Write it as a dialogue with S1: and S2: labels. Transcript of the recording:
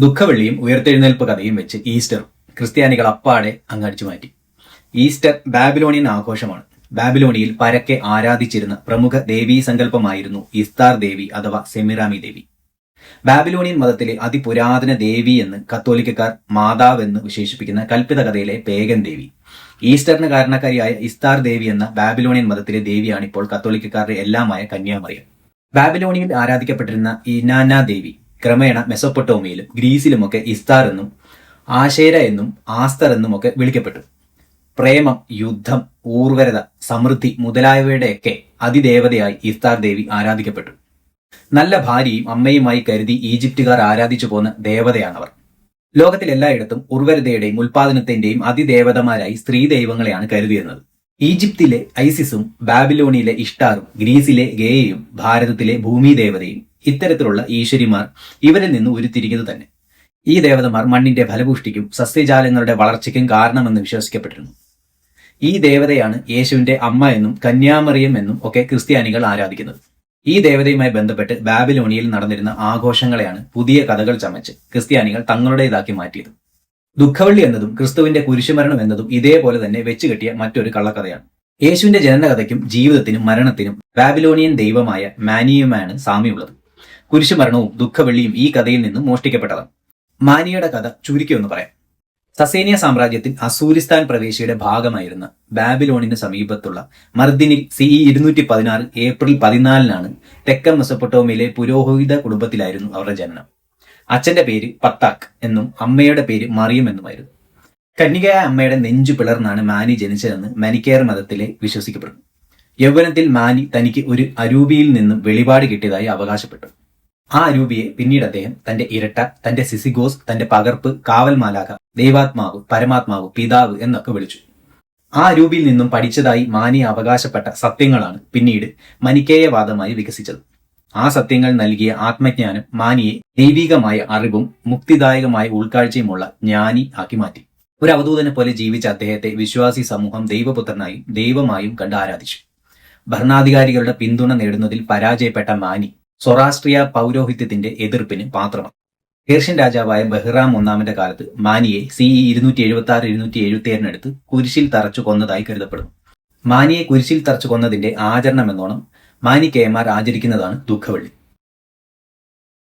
S1: ദുഃഖവെള്ളിയും ഉയർത്തെഴുന്നേൽപ്പ് കഥയും വെച്ച് ഈസ്റ്റർ ക്രിസ്ത്യാനികൾ അപ്പാടെ അങ്ങടിച്ചു മാറ്റി. ഈസ്റ്റർ ബാബിലോണിയൻ ആഘോഷമാണ്. ബാബിലോണിയിൽ പരക്കെ ആരാധിച്ചിരുന്ന പ്രമുഖ ദേവീ സങ്കല്പമായിരുന്നു ഇസ്താർ ദേവി അഥവാ സെമിറാമി ദേവി. ബാബിലോണിയൻ മതത്തിലെ അതിപുരാതന ദേവി എന്ന് കത്തോലിക്കക്കാർ മാതാവെന്ന് വിശേഷിപ്പിക്കുന്ന കൽപ്പിത കഥയിലെ പേഗൻ ദേവി. ഈസ്റ്ററിന് കാരണക്കാരിയായ ഇസ്താർ ദേവി എന്ന ബാബിലോണിയൻ മതത്തിലെ ദേവിയാണ് ഇപ്പോൾ കത്തോലിക്കക്കാരുടെ എല്ലാമായ കന്യാമറിയം. ബാബിലോണിയിൽ ആരാധിക്കപ്പെട്ടിരുന്ന ഇനാന ദേവി. ക്രമേണ മെസൊപ്പൊട്ടോമിയയിലും ഗ്രീസിലുമൊക്കെ ഇസ്താർ എന്നും ആശേര എന്നും ആസ്തർ എന്നും ഒക്കെ വിളിക്കപ്പെട്ടു. പ്രേമം യുദ്ധം ഊർവരത സമൃദ്ധി മുതലായവയുടെയൊക്കെ അതിദേവതയായി ഇസ്താർ ദേവി ആരാധിക്കപ്പെട്ടു. നല്ല ഭാര്യയും അമ്മയുമായി കരുതി ഈജിപ്തുകാർ ആരാധിച്ചു പോന്ന ദേവതയാണവർ. ലോകത്തിലെല്ലായിടത്തും ഉർവരതയുടെയും ഉൽപാദനത്തിന്റെയും അതിദേവതമാരായി സ്ത്രീ ദൈവങ്ങളെയാണ് കരുതിയിരുന്നത്. ഈജിപ്തിലെ ഐസിസും ബാബിലോണിയിലെ ഇഷ്ടാറും ഗ്രീസിലെ ഗേയയും ഭാരതത്തിലെ ഭൂമി ദേവതയും ഇത്തരത്തിലുള്ള ഈശ്വരിമാർ ഇവരിൽ നിന്ന് ഉരുത്തിരിക്കുന്നത് തന്നെ. ഈ ദേവതമാർ മണ്ണിന്റെ ഫലപുഷ്ടിക്കും സസ്യജാലങ്ങളുടെ വളർച്ചയ്ക്കും കാരണമെന്ന് വിശ്വസിക്കപ്പെട്ടിരുന്നു. ഈ ദേവതയാണ് യേശുവിന്റെ അമ്മ എന്നും കന്യാമറിയം എന്നും ഒക്കെ ക്രിസ്ത്യാനികൾ ആരാധിക്കുന്നത്. ഈ ദേവതയുമായി ബന്ധപ്പെട്ട് ബാബിലോണിയയിൽ നടന്നിരുന്ന ആഘോഷങ്ങളെയാണ് പുതിയ കഥകൾ ചമച്ച് ക്രിസ്ത്യാനികൾ തങ്ങളുടേതാക്കി മാറ്റിയത്. ദുഃഖവള്ളി എന്നതും ക്രിസ്തുവിന്റെ കുരിശുമരണം എന്നതും ഇതേപോലെ തന്നെ വെച്ചുകെട്ടിയ മറ്റൊരു കള്ളക്കഥയാണ്. യേശുവിന്റെ ജനനകഥയ്ക്കും ജീവിതത്തിനും മരണത്തിനും ബാബിലോണിയൻ ദൈവമായ മാനിയുമാണ് സാമ്യമുള്ളത്. കുരിശുമരണവും ദുഃഖവെള്ളിയും ഈ കഥയിൽ നിന്നും മോഷ്ടിക്കപ്പെട്ടതാണ്. മാനിയുടെ കഥ ചുരുക്കി ഒന്ന് പറയാം. സസേനിയ സാമ്രാജ്യത്തിൽ അസൂരിസ്ഥാൻ പ്രവേശിയുടെ ഭാഗമായിരുന്ന ബാബിലോണിന് സമീപത്തുള്ള മർദിനിൽ സിഇ ഇരുന്നൂറ്റി പതിനാറ് ഏപ്രിൽ പതിനാലിനാണ് തെക്കൻ മെസപ്പൊട്ടോമിയിലെ പുരോഹിത കുടുംബത്തിലായിരുന്നു അവരുടെ ജനനം. അച്ഛന്റെ പേര് പത്താക്ക് എന്നും അമ്മയുടെ പേര് മറിയം എന്നുമായിരുന്നു. കന്യകയായ അമ്മയുടെ നെഞ്ചു പിളർന്നാണ് മാനി ജനിച്ചതെന്ന് മനിക്കേർ മതത്തിലെ വിശ്വസിക്കപ്പെടുന്നു. യൗവനത്തിൽ മാനി തനിക്ക് ഒരു അരൂപിയിൽ നിന്നും വെളിപാട് കിട്ടിയതായി അവകാശപ്പെട്ടു. ആ അരൂപിയെ പിന്നീട് അദ്ദേഹം തന്റെ ഇരട്ട തന്റെ സിസിഗോസ് തന്റെ പകർപ്പ് കാവൽ മാലാക ദൈവാത്മാവ് പരമാത്മാവ് പിതാവ് എന്നൊക്കെ വിളിച്ചു. ആ അരൂപിയിൽ നിന്നും പഠിച്ചതായി മാനി അവകാശപ്പെട്ട സത്യങ്ങളാണ് പിന്നീട് മനിക്കേയവാദമായി വികസിച്ചത്. ആ സത്യങ്ങൾ നൽകിയ ആത്മജ്ഞാനം മാനിയെ ദൈവികമായ അറിവും മുക്തിദായകമായ ഉൾക്കാഴ്ചയുമുള്ള ജ്ഞാനി ആക്കി മാറ്റി. ഒരു അവധൂതനെ പോലെ ജീവിച്ച അദ്ദേഹത്തെ വിശ്വാസി സമൂഹം ദൈവപുത്രനായും ദൈവമായും കണ്ട് ആരാധിച്ചു. ഭരണാധികാരികളുടെ പിന്തുണ നേടുന്നതിൽ പരാജയപ്പെട്ട മാനി സ്വരാഷ്ട്രീയ പൗരോഹിത്യത്തിന്റെ എതിർപ്പിന് പാത്രമാണ്. പേർഷ്യൻ രാജാവായ ബഹ്റാം ഒന്നാമന്റെ കാലത്ത് മാനിയെ സിഇ ഇരുന്നൂറ്റി എഴുപത്തി ആറ് ഇരുന്നൂറ്റി എഴുപത്തി ഏഴിനടുത്ത് കുരിശിൽ തറച്ചു കൊന്നതായി കരുതപ്പെടുന്നു. മാനിയെ കുരിശിൽ തറച്ചു കൊന്നതിന്റെ ആചരണമെന്നോണം എന്നോണം മാനിക്കേയമാർ ആചരിക്കുന്നതാണ് ദുഃഖവെള്ളി.